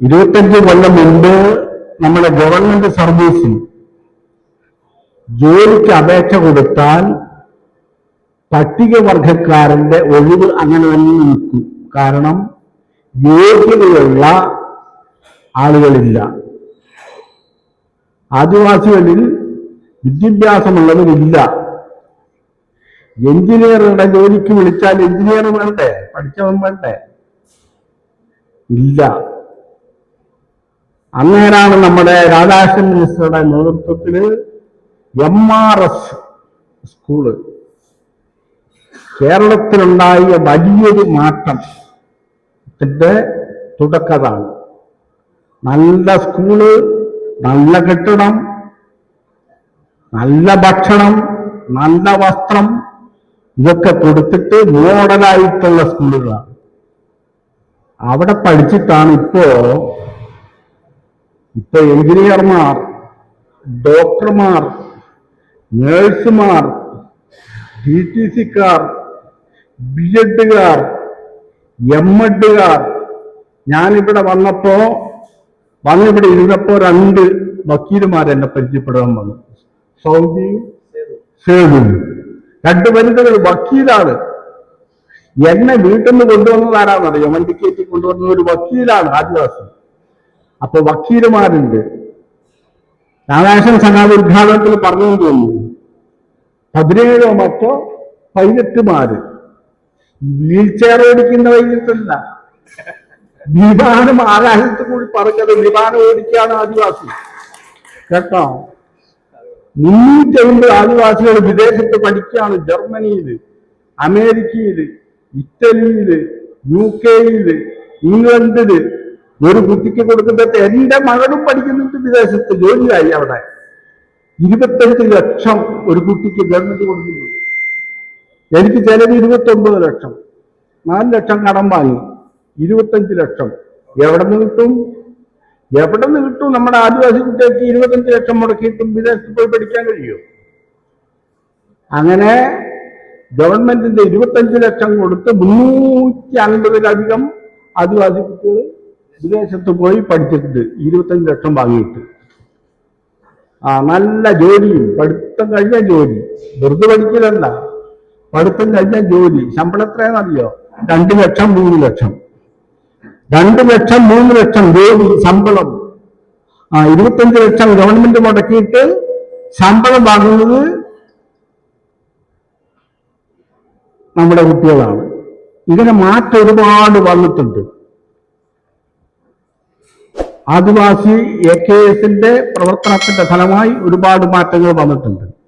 ഇരുപത്തഞ്ച് കൊല്ലം മുമ്പ് നമ്മുടെ ഗവൺമെന്റ് സർവീസിൽ ജോലിക്ക് അപേക്ഷ കൊടുത്താൽ പട്ടികവർഗക്കാരന്റെ ഒഴിവ് അങ്ങനെ തന്നെ നിൽക്കും. കാരണം യോഗ്യതയുള്ള ആളുകളില്ല. ആദിവാസികളിൽ വിദ്യാഭ്യാസമുള്ളവരില്ല. എഞ്ചിനീയറുടെ ജോലിക്ക് വിളിച്ചാൽ എഞ്ചിനീയർ വേണ്ടേ? പഠിച്ചവൻ വേണ്ടേ? ഇല്ല. അന്നേരാണ് നമ്മുടെ രാധാകൃഷ്ണൻ മിനിസ്റ്ററുടെ നേതൃത്വത്തിൽ എം ആർ എസ് സ്കൂൾ കേരളത്തിലുണ്ടായ വലിയൊരു മാറ്റത്തിന്റെ തുടക്കതാണ്. നല്ല സ്കൂൾ നല്ല കെട്ടിടം നല്ല ഭക്ഷണം നല്ല വസ്ത്രം ഇതൊക്കെ കൊടുത്തിട്ട് മോഡലായിട്ടുള്ള സ്കൂളുകളാണ് അവിടെ പഠിച്ചിട്ടാണ് ഇപ്പോ ഇപ്പൊ എഞ്ചിനീയർമാർ ഡോക്ടർമാർ നേഴ്സുമാർ ഡി ടി സിക്കാർ ബി എഡുകാർ എം എഡുകാർ ഞാനിവിടെ വന്നപ്പോ വന്നിവിടെ ഇരുന്നപ്പോ രണ്ട് വക്കീലുമാർ എന്നെ പരിചയപ്പെടാൻ വന്നു. സൗദി സേതു. രണ്ട് വനിതകൾ വക്കീലാണ്. എന്നെ വീട്ടിൽ നിന്ന് കൊണ്ടുവന്നത് ആരാന്നറിയോ? കൊണ്ടുവന്ന ഒരു വക്കീലാണ് ആദിവാസി. അപ്പൊ വക്കീലുമാരുണ്ട്. രാധാകൃഷ്ണൻ സഖാവ് ഉദ്ഘാടനത്തിൽ പറഞ്ഞു തോന്നുന്നു പതിനേഴോ മറ്റോ പൈലറ്റുമാര്. വീൽ ചെയർ ഓടിക്കുന്ന പൈലറ്റല്ല വിമാനം ആകാശത്ത് കൂടി പറഞ്ഞത് വിമാനം ഓടിക്കാണ് ആദിവാസി. കേട്ടോ? മുന്നൂറ്റി അമ്പത് ആദിവാസികൾ വിദേശത്ത് പഠിക്കുകയാണ്. ജർമ്മനിയിൽ അമേരിക്കയിൽ ഇറ്റലിയിൽ യു കെയിൽ ഇംഗ്ലണ്ടിൽ ഒരു കുട്ടിക്ക് കൊടുക്കുന്നത് എന്റെ മകളും പഠിക്കുന്നുണ്ട് വിദേശത്ത് ജോലിയായി അവിടെ. ഇരുപത്തഞ്ച് ലക്ഷം ഒരു കുട്ടിക്ക് ഗവൺമെന്റ് കൊടുക്കുന്നു. എനിക്ക് ചിലവ് ഇരുപത്തി ഒമ്പത് ലക്ഷം. നാല് ലക്ഷം കടം വാങ്ങി. ഇരുപത്തഞ്ച് ലക്ഷം. എവിടെ നിന്ന് കിട്ടും? എവിടെ നിന്ന് കിട്ടും? നമ്മുടെ ആദിവാസി കുട്ടികൾക്ക് ഇരുപത്തഞ്ച് ലക്ഷം മുടക്കിയിട്ടും വിദേശത്ത് പോയി പഠിക്കാൻ കഴിയുമോ അങ്ങനെ ഗവൺമെന്റിന്റെ ഇരുപത്തഞ്ച് ലക്ഷം കൊടുത്ത് മുന്നൂറ്റി അൻപതിലധികം ആദിവാസി കുട്ടികൾ വിദേശത്ത് പോയി പഠിച്ചിട്ടുണ്ട്. ഇരുപത്തഞ്ച് ലക്ഷം വാങ്ങിയിട്ട്. ആ നല്ല ജോലിയും പഠിത്തം കഴിഞ്ഞ ജോലി. വെറുതെ പഠിക്കലല്ല. പഠിത്തം കഴിഞ്ഞ ജോലി. ശമ്പളം എത്രയാണെന്നറിയോ രണ്ട് ലക്ഷം മൂന്ന് ലക്ഷം. രണ്ട് ലക്ഷം മൂന്ന് ലക്ഷം ജോലി ശമ്പളം. ആ ഇരുപത്തഞ്ച് ലക്ഷം ഗവൺമെന്റ് മുടക്കിയിട്ട് ശമ്പളം വാങ്ങുന്നത് നമ്മുടെ കുട്ടികളാണ്. ഇങ്ങനെ മാറ്റം ഒരുപാട് വന്നിട്ടുണ്ട്. ആദിവാസി എ കെ എസിന്റെ പ്രവർത്തനത്തിന്റെ ഫലമായി ഒരുപാട് മാറ്റങ്ങൾ വന്നിട്ടുണ്ട്.